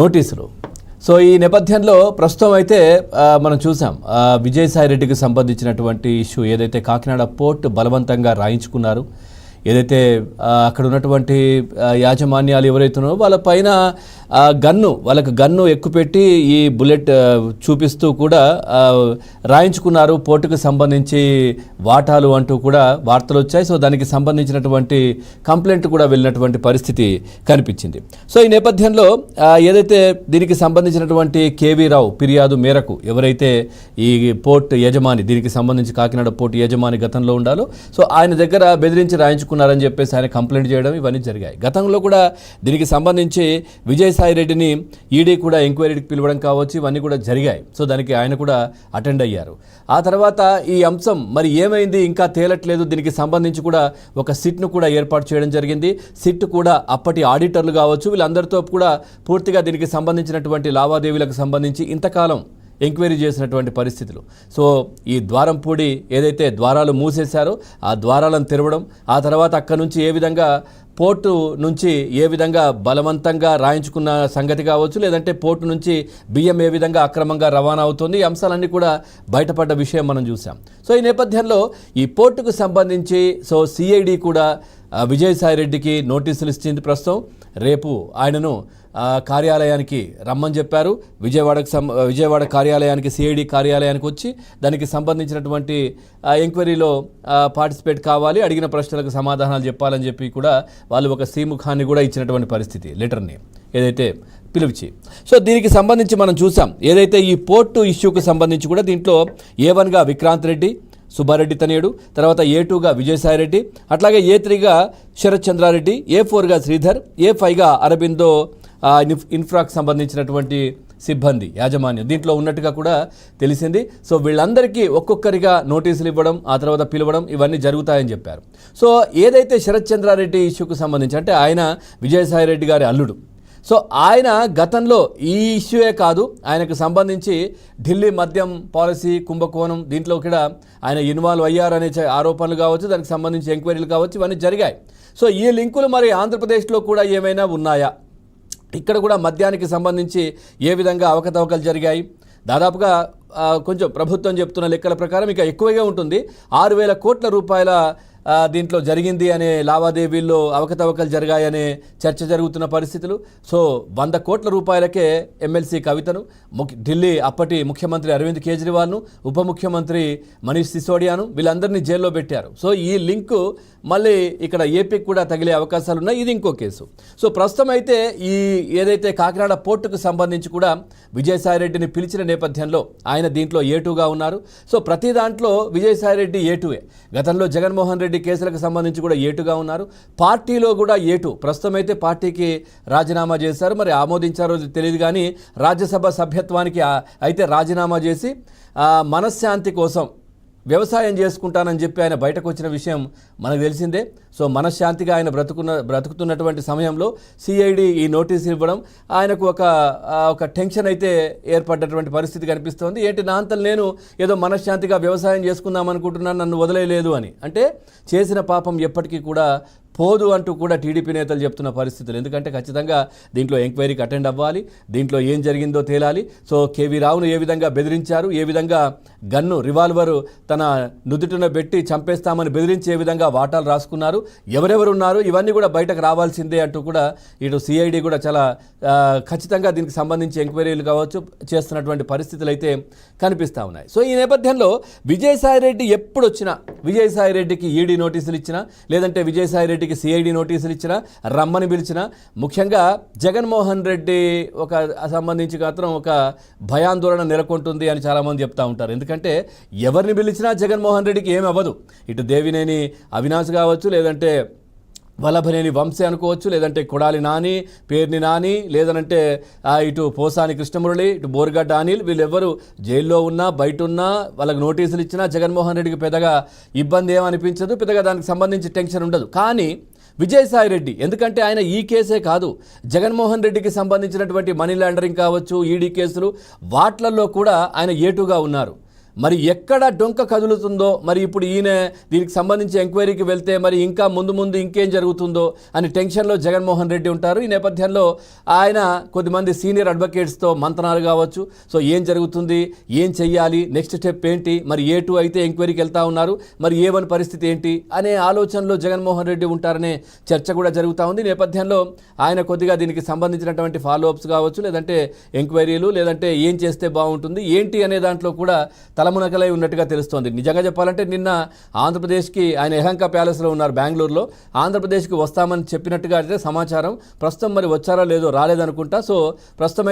నోటీసులు. సో ఈ నేపథ్యంలో ప్రస్తుతం అయితే మనం చూసాం విజయసాయి రెడ్డికి సంబంధించినటువంటి ఇష్యూ ఏదైతే కాకినాడ పోర్ట్ బలవంతంగా రాయించుకున్నారు ఏదైతే అక్కడ ఉన్నటువంటి యాజమాన్యాలు ఎవరైతున్నారో వాళ్ళ పైన గన్ను వాళ్ళకి గన్ను ఎక్కుపెట్టి ఈ బుల్లెట్ చూపిస్తూ కూడా రాయించుకున్నారు. పోర్టుకు సంబంధించి వాటాలు అంటూ కూడా వార్తలు వచ్చాయి. సో దానికి సంబంధించినటువంటి కంప్లైంట్ కూడా వెళ్ళినటువంటి పరిస్థితి కనిపించింది. సో ఈ నేపథ్యంలో ఏదైతే దీనికి సంబంధించినటువంటి కేవీ రావు ఫిర్యాదు మేరకు ఎవరైతే ఈ పోర్ట్ యజమాని దీనికి సంబంధించి కాకినాడ పోర్టు యజమాని గతంలో ఉండాలో సో ఆయన దగ్గర బెదిరించి రాయించుకున్నారని చెప్పేసి ఆయన కంప్లైంట్ చేయడం ఇవన్నీ జరిగాయి. గతంలో కూడా దీనికి సంబంధించి విజయసాయి రెడ్డిని ఈడీ కూడా ఎంక్వైరీకి పిలవడం కావచ్చు ఇవన్నీ కూడా జరిగాయి. సో దానికి ఆయన కూడా అటెండ్ అయ్యారు. ఆ తర్వాత ఈ అంశం మరి ఏమైంది? ఇంకా తేలట్లేదు. దీనికి సంబంధించి కూడా ఒక సిట్ను కూడా ఏర్పాటు చేయడం జరిగింది. సిట్ కూడా అప్పటి ఆడిటర్లు కావచ్చు వీళ్ళందరితో కూడా పూర్తిగా దీనికి సంబంధించినటువంటి లావాదేవీలకు సంబంధించి ఇంతకాలం ఎంక్వైరీ చేసినటువంటి పరిస్థితులు. సో ఈ ద్వారం పూడి ఏదైతే ద్వారాలు మూసేశారో ఆ ద్వారాలను తెరవడం ఆ తర్వాత అక్కడి నుంచి ఏ విధంగా పోర్టు నుంచి ఏ విధంగా బలవంతంగా రాయించుకున్న సంగతి కావచ్చు లేదంటే పోర్టు నుంచి బియ్యం ఏ విధంగా అక్రమంగా రవాణా అవుతుంది ఈ అంశాలన్నీ కూడా బయటపడ్డ విషయం మనం చూసాం సో ఈ నేపథ్యంలో ఈ పోర్టుకు సంబంధించి సో సిఐడి కూడా విజయసాయిరెడ్డికి విజయసాయి రెడ్డికి నోటీసులు ఇచ్చింది ప్రస్తుతం. రేపు ఆయనను కార్యాలయానికి రమ్మని చెప్పారు. విజయవాడకు సం విజయవాడ కార్యాలయానికి సిఐడి కార్యాలయానికి వచ్చి దానికి సంబంధించినటువంటి ఎంక్వైరీలో పార్టిసిపేట్ కావాలి. అడిగిన ప్రశ్నలకు సమాధానాలు చెప్పాలని చెప్పి కూడా వాళ్ళు ఒక సీముఖాన్ని కూడా ఇచ్చినటువంటి పరిస్థితి లెటర్ని ఏదైతే పిలిచి. సో దీనికి సంబంధించి మనం చూసాం. ఏదైతే ఈ పోర్టు ఇష్యూకి సంబంధించి కూడా దీంట్లో ఏ వన్గా విక్రాంత్ రెడ్డి సుబ్బారెడ్డి తనయుడు తర్వాత ఏ టూగా విజయసాయిరెడ్డి అట్లాగే ఏ త్రీగా శరత్ చంద్రారెడ్డి ఏ ఫోర్గా శ్రీధర్ ఏ ఫైవ్గా అరబిందో ఇన్ఫ్రాకు సంబంధించినటువంటి సిబ్బంది యాజమాన్యం. దీంట్లో ఉన్నట్టుగా కూడా తెలిసింది. సో వీళ్ళందరికీ ఒక్కొక్కరిగా నోటీసులు ఇవ్వడం ఆ తర్వాత పిలవడం ఇవన్నీ జరుగుతాయని చెప్పారు. సో ఏదైతే శరత్ చంద్రారెడ్డి ఇష్యూకు సంబంధించి అంటే ఆయన విజయసాయిరెడ్డి గారి అల్లుడు. సో ఆయన గతంలో ఈ ఇష్యూయే కాదు ఆయనకు సంబంధించి ఢిల్లీ మద్యం పాలసీ కుంభకోణం దీంట్లో కూడా ఆయన ఇన్వాల్వ్ అయ్యారనే ఆరోపణలు కావచ్చు దానికి సంబంధించి ఎంక్వైరీలు కావచ్చు ఇవన్నీ జరిగాయి. సో ఈ లింకులు మరి ఆంధ్రప్రదేశ్లో కూడా ఏమైనా ఉన్నాయా? ఇక్కడ కూడా మద్యానికి సంబంధించి ఏ విధంగా అవకతవకలు జరిగాయి? దాదాపుగా కొంచెం ప్రభుత్వం చెప్తున్న లెక్కల ప్రకారం ఇక ఎక్కువగా ఉంటుంది. ఆరు వేల కోట్ల రూపాయల దీంట్లో జరిగింది అనే లావాదేవీల్లో అవకతవకలు జరిగాయనే చర్చ జరుగుతున్న పరిస్థితులు. సో వంద కోట్ల రూపాయలకే ఎమ్మెల్సీ కవితను ముఖ్య ఢిల్లీ అప్పటి ముఖ్యమంత్రి అరవింద్ కేజ్రీవాల్ను ఉప ముఖ్యమంత్రి మనీష్ సిసోడియాను వీళ్ళందరినీ జైల్లో పెట్టారు. సో ఈ లింకు మళ్ళీ ఇక్కడ ఏపీకి కూడా తగిలే అవకాశాలు ఉన్నాయి. ఇది ఇంకో కేసు. సో ప్రస్తుతం అయితే ఈ ఏదైతే కాకినాడ పోర్టుకు సంబంధించి కూడా విజయసాయిరెడ్డిని పిలిచిన నేపథ్యంలో ఆయన ఆయన దీంట్లో ఏటూగా ఉన్నారు. సో ప్రతి దాంట్లో విజయసాయిరెడ్డి ఏటువే గతంలో జగన్మోహన్ రెడ్డి కేసులకు సంబంధించి కూడా ఏటుగా ఉన్నారు. పార్టీలో కూడా ఏటు ప్రస్తుతం అయితే పార్టీకి రాజీనామా చేశారు. మరి ఆమోదించారో తెలియదు కానీ రాజ్యసభ సభ్యత్వానికి అయితే రాజీనామా చేసి మనశ్శాంతి కోసం వ్యవసాయం చేసుకుంటానని చెప్పి ఆయన బయటకు వచ్చిన విషయం మనకు తెలిసిందే. సో మనశ్శాంతిగా ఆయన బ్రతుకున్న బ్రతుకుతున్నటువంటి సమయంలో సిఐడి ఈ నోటీస్ ఇవ్వడం ఆయనకు ఒక ఒక టెన్షన్ అయితే ఏర్పడ్డటువంటి పరిస్థితి కనిపిస్తోంది. ఏంటి నా అంతలు నేను ఏదో మనశ్శాంతిగా వ్యవసాయం చేసుకుందాం అనుకుంటున్నాను నన్ను వదిలేయలేదు అని. అంటే చేసిన పాపం ఎప్పటికీ కూడా పోదు అంటూ కూడా టీడీపీ నేతలు చెప్తున్న పరిస్థితులు. ఎందుకంటే ఖచ్చితంగా దీంట్లో ఎంక్వైరీకి అటెండ్ అవ్వాలి దీంట్లో ఏం జరిగిందో తేలాలి. సో కేవీ రావును ఏ విధంగా బెదిరించారు ఏ విధంగా గన్ను రివాల్వరు తన నుదుటిన పెట్టి చంపేస్తామని బెదిరించే విధంగా వాటాలు రాసుకున్నారు ఎవరెవరు ఉన్నారు ఇవన్నీ కూడా బయటకు రావాల్సిందే అంటూ కూడా ఇటు సిఐడి కూడా చాలా ఖచ్చితంగా దీనికి సంబంధించి ఎంక్వైరీలు కావచ్చు చేస్తున్నటువంటి పరిస్థితులు అయితే కనిపిస్తూ ఉన్నాయి. సో ఈ నేపథ్యంలో విజయసాయి రెడ్డి ఎప్పుడు వచ్చినా విజయసాయి రెడ్డికి ఈడీ నోటీసులు ఇచ్చినా లేదంటే విజయసాయి రెడ్డికి సిఐడి నోటీసులు ఇచ్చినా రమ్మని పిలిచినా ముఖ్యంగా జగన్మోహన్ రెడ్డి ఒక సంబంధించి మాత్రం ఒక భయాందోళన నెలకొంటుంది అని చాలామంది చెప్తా ఉంటారు. ఎందుకంటే ఎవరిని పిలిచినా జగన్మోహన్ రెడ్డికి ఏమి అవ్వదు ఇటు దేవినేని అవినాష్ కావచ్చు లేదంటే వల్లభనేని వంశీ అనుకోవచ్చు లేదంటే కొడాలి నాని పేర్ని నాని లేదనంటే ఇటు పోసాని కృష్ణమురళి ఇటు బోర్గడ్డ అనిల్ వీళ్ళెవ్వరు జైల్లో ఉన్నా బయట ఉన్నా వాళ్ళకి నోటీసులు ఇచ్చినా జగన్మోహన్ రెడ్డికి పెద్దగా ఇబ్బంది ఏమనిపించదు పెద్దగా దానికి సంబంధించి టెన్షన్ ఉండదు. కానీ విజయసాయి రెడ్డి ఎందుకంటే ఆయన ఈ కేసే కాదు. జగన్మోహన్ రెడ్డికి సంబంధించినటువంటి మనీ లాండరింగ్ కావచ్చు ఈడీ కేసులు వాట్లల్లో కూడా ఆయన ఏటుగా ఉన్నారు. మరి ఎక్కడ డొంక కదులుతుందో మరి ఇప్పుడు ఈయన దీనికి సంబంధించి ఎంక్వైరీకి వెళ్తే మరి ఇంకా ముందు ముందు ఇంకేం జరుగుతుందో అని టెన్షన్లో జగన్మోహన్ రెడ్డి ఉంటారు. ఈ నేపథ్యంలో ఆయన కొద్దిమంది సీనియర్ అడ్వకేట్స్తో మంతనాలు కావచ్చు. సో ఏం జరుగుతుంది? ఏం చెయ్యాలి? నెక్స్ట్ స్టెప్ ఏంటి? మరి ఏ టూ అయితే ఎంక్వైరీకి వెళ్తా ఉన్నారు? మరి ఏ వన్ పరిస్థితి ఏంటి? అనే ఆలోచనలో జగన్మోహన్ రెడ్డి ఉంటారనే చర్చ కూడా జరుగుతూ ఉంది. నేపథ్యంలో ఆయన కొద్దిగా దీనికి సంబంధించినటువంటి ఫాలోఅప్స్ కావచ్చు లేదంటే ఎంక్వైరీలు లేదంటే ఏం చేస్తే బాగుంటుంది ఏంటి అనే దాంట్లో కూడా తల తలమునకలై ఉన్నట్టుగా తెలుస్తోంది. నిజంగా చెప్పాలంటే నిన్న ఆంధ్రప్రదేశ్కి ఆయన ఎహంక ప్యాలెస్లో ఉన్నారు బెంగళూరులో. ఆంధ్రప్రదేశ్కి వస్తామని చెప్పినట్టుగా అయితే సమాచారం. ప్రస్తుతం మరి వచ్చారో లేదో రాలేదనుకుంటా. సో ప్రస్తుతం అయితే